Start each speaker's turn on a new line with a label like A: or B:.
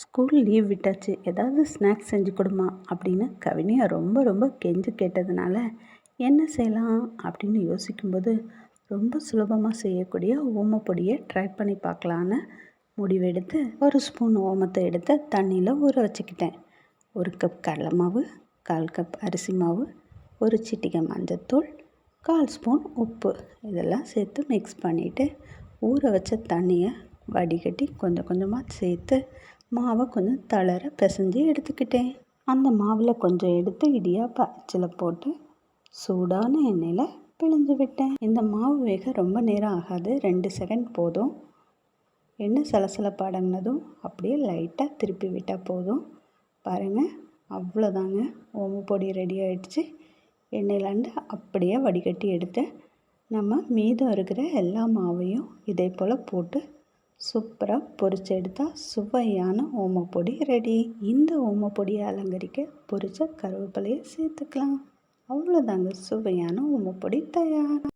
A: School leave விட்டாச்சு ஏதாவது snacks செஞ்சு கொடுமா அப்படின்னு கவினியா ரொம்ப ரொம்ப கெஞ்சு கேட்டதுனால என்ன செய்யலாம்? அப்படின்னு யோசிக்கும்போது ரொம்ப சுலபமாக செய்யக்கூடிய ஓமப்பொடியை ட்ரை பண்ணி பார்க்கலான்னு முடிவெடுத்து ஒரு ஸ்பூன் ஓமத்தை எடுத்து தண்ணியில் ஊற வச்சுக்கிட்டேன். ஒரு கப் கடலை மாவு கால் கப் அரிசி மாவு ஒரு சிட்டிகை மஞ்சத்தூள் கால் ஸ்பூன் உப்பு. இதெல்லாம் சேர்த்து மிக்ஸ் பண்ணிவிட்டு ஊற வச்ச தண்ணியை வடிகட்டி கொஞ்சம் கொஞ்சமாக சேர்த்து மாவை கொஞ்சம் தளர பிசைஞ்சு எடுத்துக்கிட்டேன். அந்த மாவில் கொஞ்சம் எடுத்து இடியாப்ப அச்சில் போட்டு சூடான எண்ணெயில் பிழிஞ்சு விட்டேன். இந்த மாவு வேக ரொம்ப நேரம் ஆகாது. ரெண்டு செகண்ட் போதும். எண்ணெய் சலசலப்பு அடங்கினதும் அப்படியே லைட்டாக திருப்பி விட்டால் போதும். பாருங்கள் அவ்வளோதாங்க ஓமப்பொடி ரெடி ஆகிடுச்சு எண்ணெயிலாண்டு அப்படியே வடிகட்டி எடுத்து நம்ம மீதம் இருக்கிற எல்லா மாவையும் இதே போல் போட்டு சூப்பராக பொரிச்சு எடுத்தால் சுவையான ஓமப்பொடி ரெடி இந்த ஓமப்பொடியை அலங்கரிக்க பொரிச்ச கருவேப்பிலையை சேர்த்துக்கலாம். அவ்வளோதாங்க சுவையான ஓமப்பொடி தயார்.